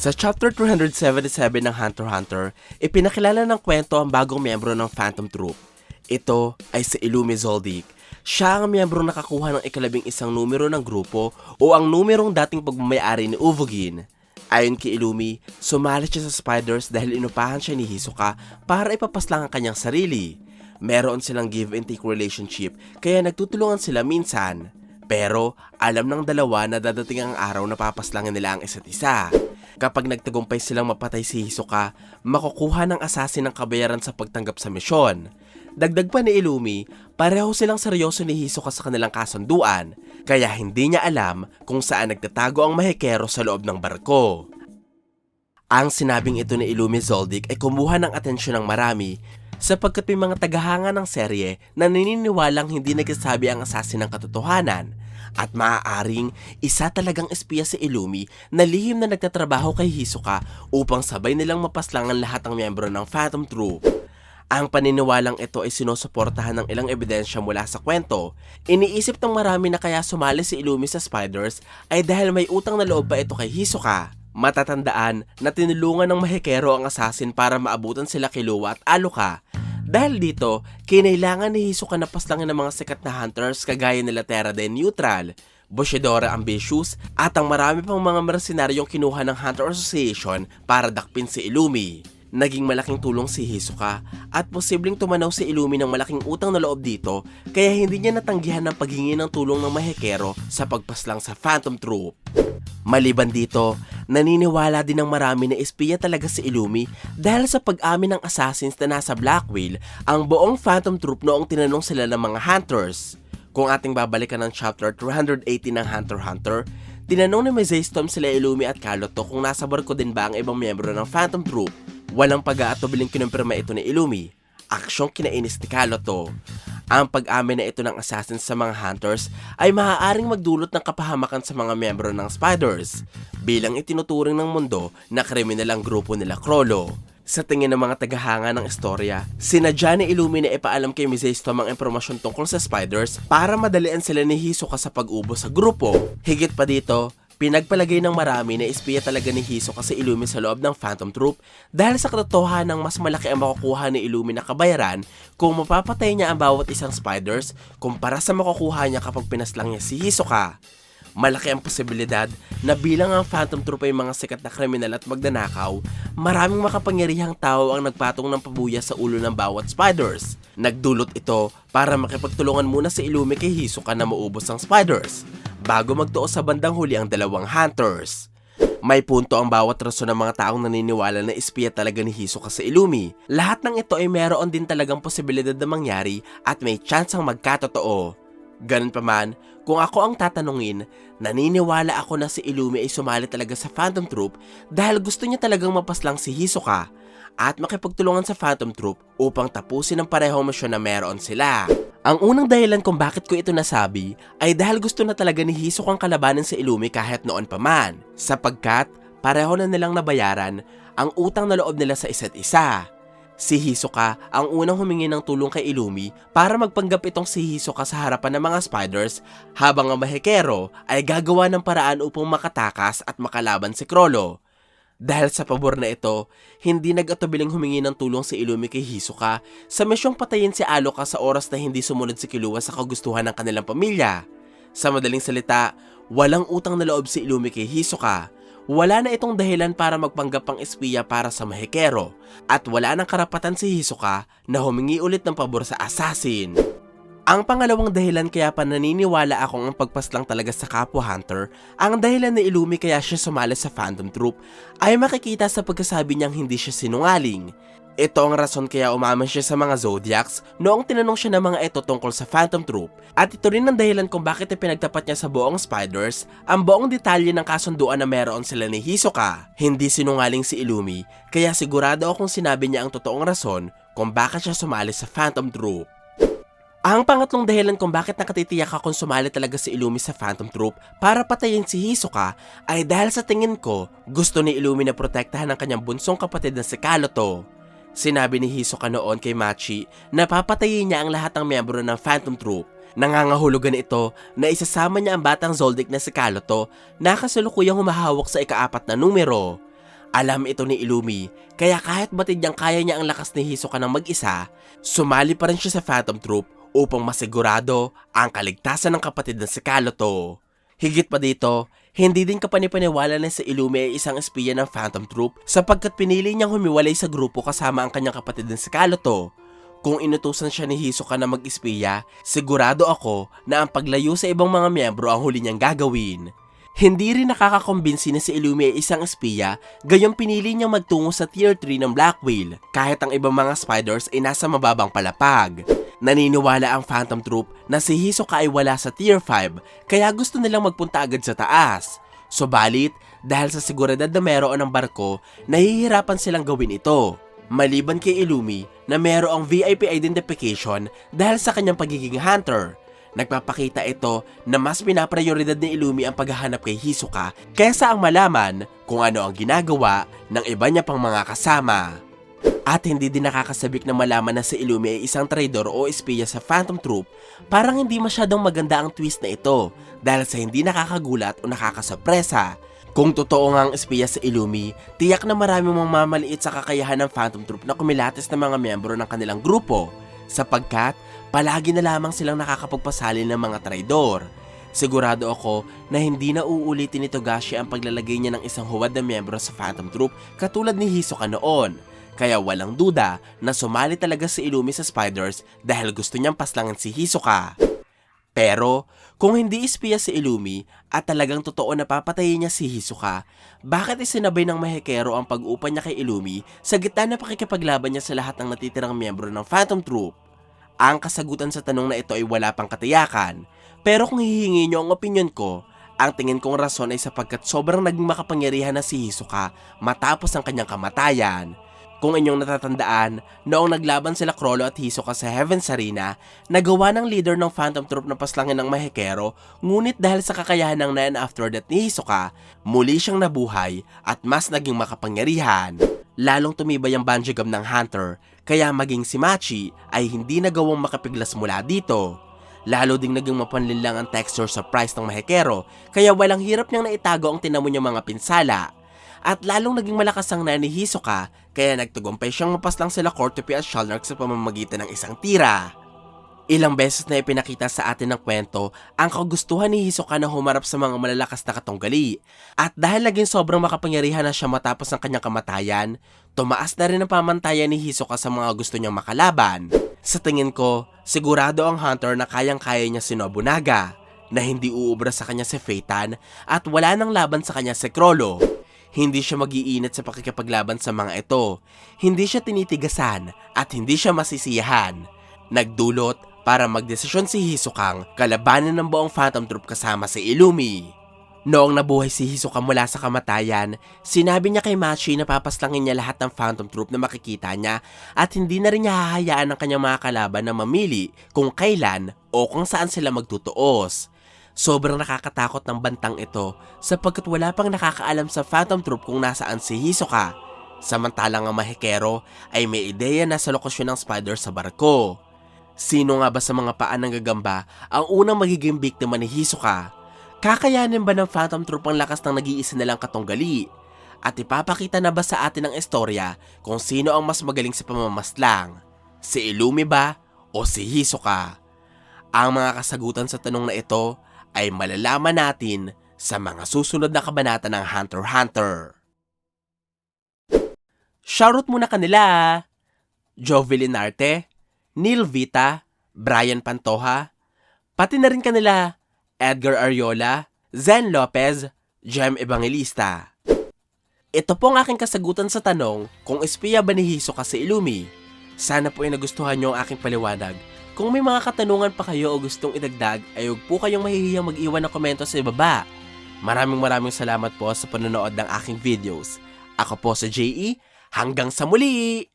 Sa chapter 377 ng Hunter x Hunter, ipinakilala ng kwento ang bagong miyembro ng Phantom Troop. Ito ay si Illumi Zoldyck. Siya ang miyembro nakakuha ng ikalabing isang numero ng grupo o ang numerong dating pagmamayari ni Uvogin. Ayon kay Illumi, sumali siya sa Spiders dahil inupahan siya ni Hisoka para ipapaslang ang kanyang sarili. Meron silang give and take relationship kaya nagtutulungan sila minsan. Pero alam ng dalawa na dadating ang araw na papaslangin nila ang isa't isa. Kapag nagtagumpay silang mapatay si Hisoka, makukuha ng assassin ng kabayaran sa pagtanggap sa misyon. Dagdag pa ni Illumi, pareho silang seryoso ni Hisoka sa kanilang kasunduan, kaya hindi niya alam kung saan nagtatago ang mahikero sa loob ng barko. Ang sinabing ito ni Illumi Zoldyck ay kumuha ng atensyon ng marami sapagkat may mga tagahanga ng serye na naniniwalang hindi nagsasabi ang assassin ng katotohanan at maaaring isa talagang espiya si Illumi na lihim na nagtatrabaho kay Hisoka upang sabay nilang mapaslang ang lahat ng miyembro ng Phantom Troop. Ang paniniwalang ito ay sinusuportahan ng ilang ebidensya mula sa kwento. Iniisip ng marami na kaya sumali si Illumi sa Spiders ay dahil may utang na loob pa ito kay Hisoka. Matatandaan na tinulungan ng mahikero ang assassin para maabutan sila kay Luwa at Aluka. Dahil dito, kinailangan ni Hisoka na paslangin ng mga sikat na hunters kagaya nila Terraden Neutral, Bushidora Ambitious at ang marami pang mga mercenaryong kinuha ng Hunter Association para dakpin si Illumi. Naging malaking tulong si Hisoka at posibleng tumanaw si Illumi ng malaking utang na loob dito kaya hindi niya natanggihan ng paghingi ng tulong ng mahikero sa pagpaslang sa Phantom Troop. Maliban dito, naniniwala din ng marami na espiya talaga si Illumi dahil sa pag-amin ng assassins na nasa Blackwhale ang buong Phantom Troop noong tinanong sila ng mga hunters. Kung ating babalikan ng chapter 380 ng Hunter Hunter, tinanong ni Mezestom sila Illumi at Kaloto kung nasa barko din ba ang ibang miyembro ng Phantom Troop. Walang pag-aatubiling kinumpirma ito ni Illumi. Aksyong kinainis ni Kaloto. Ang pag-amin na ito ng assassins sa mga hunters ay maaaring magdulot ng kapahamakan sa mga miyembro ng Spiders bilang itinuturing ng mundo na kriminal ang grupo nila Krollo. Sa tingin ng mga tagahanga ng istorya, sinadya ni Illumi na ipaalam kay Mizestom ang impormasyon tungkol sa Spiders para madalian sila ni Hisoka sa pag-ubo sa grupo. Higit pa dito, Pinagpalagay ng marami na espiya talaga ni Hisoka sa Illumi sa loob ng Phantom Troop dahil sa katotohanan ng mas malaki ang makukuha ni Illumi na kabayaran kung mapapatay niya ang bawat isang spiders kumpara sa makukuha niya kapag pinaslang niya si Hisoka. Malaki ang posibilidad na bilang ang Phantom Troop ay mga sikat na kriminal at magdanakaw, maraming makapangyarihang tao ang nagpatong ng pabuya sa ulo ng bawat spiders. Nagdulot ito para makipagtulungan muna si Illumi kay Hisoka na maubos ang spiders bago magtuo sa bandang huli ang dalawang hunters. May punto ang bawat rason ng mga taong naniniwala na espiya talaga ni Hisoka sa Illumi. Lahat ng ito ay meron din talagang posibilidad na mangyari at may chance ang magkatotoo. Ganun pa man, kung ako ang tatanungin, naniniwala ako na si Illumi ay sumali talaga sa Phantom Troop dahil gusto niya talagang mapaslang si Hisoka at makipagtulungan sa Phantom Troop upang tapusin ang parehong misyon na meron sila. Ang unang dahilan kung bakit ko ito nasabi ay dahil gusto na talaga ni Hisok ang kalabanin sa Illumi kahit noon pa man, sapagkat pareho na nilang nabayaran ang utang na loob nila sa isa't isa. Si Hisoka ang unang humingi ng tulong kay Illumi para magpanggap itong si Hisoka sa harapan ng mga spiders habang ang mahikero ay gagawa ng paraan upang makatakas at makalaban si Krollo. Dahil sa pabor na ito, hindi nag-atubiling humingi ng tulong si Illumi kay Hisoka sa misyong patayin si Aloka sa oras na hindi sumunod si Killua sa kagustuhan ng kanilang pamilya. Sa madaling salita, walang utang na loob si Illumi kay Hisoka. Wala na itong dahilan para magpanggap ang espiya para sa mahikero at wala nang karapatan si Hisoka na humingi ulit ng pabor sa assassin. Ang pangalawang dahilan kaya pa naniniwala akong ang pagpaslang talaga sa kapwa hunter, ang dahilan ni Illumi kaya siya sumali sa Phantom Troop ay makikita sa pagkasabi niyang hindi siya sinungaling. Ito ang rason kaya umaman siya sa mga Zodiacs noong tinanong siya ng mga ito tungkol sa Phantom Troop. At ito rin ang dahilan kung bakit ipinagtapat niya sa buong Spiders ang buong detalye ng kasunduan na meron sila ni Hisoka. Hindi sinungaling si Illumi, kaya sigurado akong sinabi niya ang totoong rason kung bakit siya sumali sa Phantom Troop. Ang pangatlong dahilan kung bakit nakatitiyak akong sumali talaga si Illumi sa Phantom Troop para patayin si Hisoka ay dahil sa tingin ko gusto ni Illumi na protektahan ang kanyang bunsong kapatid na si Kaloto. Sinabi ni Hisoka noon kay Machi na papatayin niya ang lahat ng miyembro ng Phantom Troop. Nangangahulugan ito na isasama niya ang batang Zoldyck na si Kaloto na kasalukuyang humahawak sa ikaapat na numero. Alam ito ni Illumi, kaya kahit batid niyang kaya niya ang lakas ni Hisoka ng mag-isa, sumali pa rin siya sa Phantom Troop upang masigurado ang kaligtasan ng kapatid na si Kaloto. Higit pa dito, hindi din kapanipaniwala na si Illumi ay isang espiya ng Phantom Troop sapagkat pinili niyang humiwalay sa grupo kasama ang kanyang kapatid na si Kaloto. Kung inutusan siya ni Hisoka na mag-espiya, sigurado ako na ang paglayo sa ibang mga miyembro ang huli niyang gagawin. Hindi rin nakakakumbinsi na si Illumi ay isang espiya, gayong pinili niyang magtungo sa Tier 3 ng Black Whale kahit ang ibang mga spiders ay nasa mababang palapag. Naniniwala ang Phantom Troop na si Hisoka ay wala sa Tier 5 kaya gusto nilang magpunta agad sa taas. Subalit, dahil sa seguridad na meron ng barko, nahihirapan silang gawin ito. Maliban kay Illumi na merong VIP identification dahil sa kanyang pagiging hunter. Nagpapakita ito na mas pinaprioridad ni Illumi ang paghahanap kay Hisoka kaysa ang malaman kung ano ang ginagawa ng iba niya pang mga kasama. At hindi din nakakasabik na malaman na si Illumi ay isang traidor o espiya sa Phantom Troop, parang hindi masyadong maganda ang twist na ito dahil sa hindi nakakagulat o nakakasapresa. Kung totoo nga ang espiya sa Illumi, tiyak na marami mong mamaliit sa kakayahan ng Phantom Troop na kumilates ng mga miyembro ng kanilang grupo sapagkat palagi na lamang silang nakakapagpasali ng mga traidor. Sigurado ako na hindi na uulitin ni Togashi ang paglalagay niya ng isang huwad na miyembro sa Phantom Troop katulad ni Hisoka noon. Kaya walang duda na sumali talaga si Illumi sa Spiders dahil gusto niyang paslangin si Hisoka. Pero kung hindi espiya si Illumi at talagang totoo na papatayin niya si Hisoka, bakit isinabay ng Mahekero ang pag-upa niya kay Illumi sa gitna na pakikipaglaban niya sa lahat ng natitirang miyembro ng Phantom Troop? Ang kasagutan sa tanong na ito ay wala pang katiyakan. Pero kung hihingi niyo ang opinion ko, ang tingin kong rason ay sapagkat sobrang naging makapangyarihan na si Hisoka matapos ang kanyang kamatayan. Kung inyong natatandaan, noong naglaban sila Krollo at Hisoka sa Heaven's Arena, nagawa ng leader ng Phantom Troop na paslangin ng Mahekero, ngunit dahil sa kakayahan ng Nine After Death ni Hisoka, muli siyang nabuhay at mas naging makapangyarihan. Lalong tumibay ang banjigam ng Hunter, kaya maging si Machi ay hindi nagawang makapiglas mula dito. Lalo ding naging mapanlinlang ang texture sa price ng Mahekero, kaya walang hirap niyang naitago ang tinamo niyang mga pinsala at lalong naging malakas ang na Hisoka kaya nagtagumpay siyang mapaslang sila Cortopi at Shalnark sa pamamagitan ng isang tira. Ilang beses na ipinakita sa atin ng kwento ang kagustuhan ni Hisoka na humarap sa mga malalakas na katunggali. At dahil naging sobrang makapangyarihan na siya matapos ang kanyang kamatayan, tumaas na rin ang pamantayan ni Hisoka sa mga gusto niyang makalaban. Sa tingin ko, sigurado ang hunter na kayang-kaya niya si Nobunaga, na hindi uubra sa kanya si Feitan at wala nang laban sa kanya si Krollo. Hindi siya magiinit sa pakikipaglaban sa mga ito. Hindi siya tinitigasan at hindi siya masisiyahan. Nagdulot para magdesisyon si Hisokang kalabanan ng buong Phantom Troop kasama si Illumi. Noong nabuhay si Hisoka mula sa kamatayan, sinabi niya kay Machi na papaslangin niya lahat ng Phantom Troop na makikita niya at hindi na rin niya hahayaan ang kanyang mga kalaban na mamili kung kailan o kung saan sila magtutuos. Sobrang nakakatakot ng bantang ito sapagkat wala pang nakakaalam sa Phantom Troop kung nasaan si Hisoka. Samantalang ang Mahekero ay may ideya na sa lokasyon ng spider sa barko. Sino nga ba sa mga paan ng gagamba ang unang magiging biktima ni Hisoka? Kakayanin ba ng Phantom Troop ang lakas ng nag-iisa nilang katunggali? At ipapakita na ba sa atin ang istorya kung sino ang mas magaling sa pamamaslang? Si Illumi ba o si Hisoka? Ang mga kasagutan sa tanong na ito ay malalaman natin sa mga susunod na kabanata ng Hunter Hunter. Shoutout muna kanila Joe Villinarte, Neil Vita, Brian Pantoja, pati na rin kanila Edgar Ariola, Zen Lopez, Jem Evangelista. Ito po ang aking kasagutan sa tanong kung espiya ba ni Hisoka si Illumi. Sana po ay nagustuhan niyo ang aking paliwanag. Kung may mga katanungan pa kayo o gustong idagdag, ay huwag po kayong mahihiyang mag-iwan ng komento sa ibaba. Maraming maraming salamat po sa panonood ng aking videos. Ako po sa JE, hanggang sa muli!